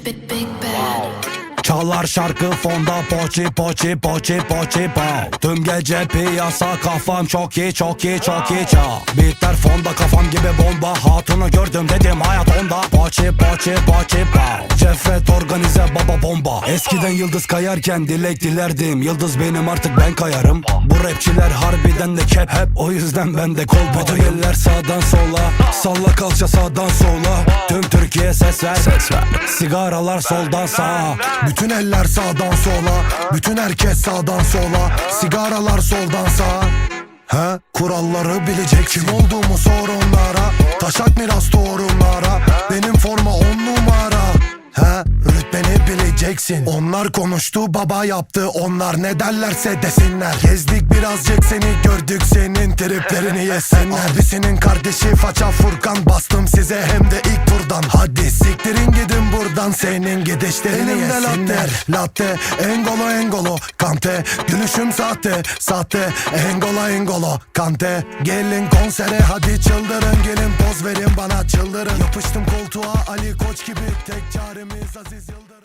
big, big bad. Çalar şarkı fonda poçi poçi poçi poçi pow Tüm gece piyasa kafam çok iyi çok iyi çok iyi çal Bitler fonda kafam gibi bomba. Hatunu gördüm dedim hayat onda. Poçi poçi poçi pow Cefret organize baba bomba. Eskiden yıldız kayarken dilek dilerdim. Yıldız benim artık ben kayarım. Bu rapçiler harbiden de kep hep. O yüzden ben de kol Bütün eller sağdan sola. Salla kalça sağdan sola. Tüm Türkiye ses ver. Ses ver. Sigaralar soldan sağa. Bütün eller sağdan sola Bütün herkes sağdan sola. Sigaralar soldan sağa He? Kuralları bilecek Kim olduğumu sor onlara. Taşak miras torunlara Benim forma on numara. He? Rütbeni bileceksin. Onlar konuştu baba yaptı. Onlar ne derlerse desinler. Gezdik birazcık seni gördük Senin triplerini yesenler Abisinin kardeşi faça Furkan Bastım size hem de ilk turdan Hadi siktirin gidin buradan Senin gidişlerini Elimde yesinler. Latte. Engolo engolo Kante. Gülüşüm sahte Sahte. Engolo engolo Kante. Gelin konsere hadi çıldırın. Gelin poz verin bana çıldırın. Yapıştım koltuğa Ali Koç gibi. Tek çaremiz Aziz Yıldırım